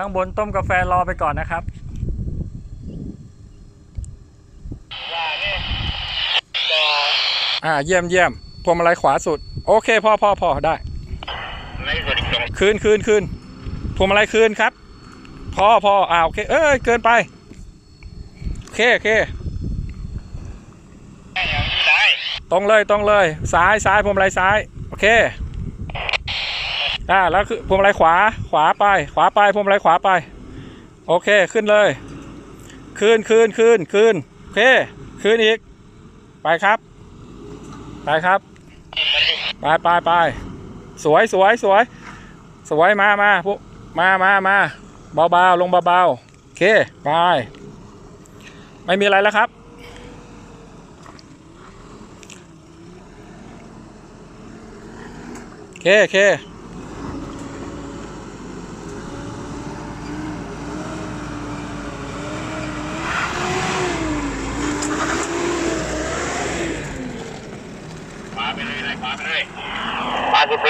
ข้างบนต้มกาแฟรอไปก่อนนะครับอ่าเยี่ยมเยี่ยมพวงมาลัยขวาสุด โอเคพ่อพ่อพ่อได้คืนคืนคืนพวงมาลัยคืนครับพ่อพ่ออ่าโอเค เอ้ยเกินไปโอเคโอเคตรงเลยตรงเลย ซ้ายซ้ายพวงมาลัยซ้าย โอเค อ่าแล้วคือพวงมาลัยขวาขวาไป ขวาไปพวงมาลัยขวาไป โอเคขึ้นเลยคืนคืนคืนคืนโอเคคืนอีก ไปครับ ไปครับ ไปไปไปสวยสวยสวย สวยมามาพวกมามามาเบาๆลงเบาๆโอเคไปไม่มีอะไรแล้วครับโอเคโอเค ไปเลยไหลขวาไปเลย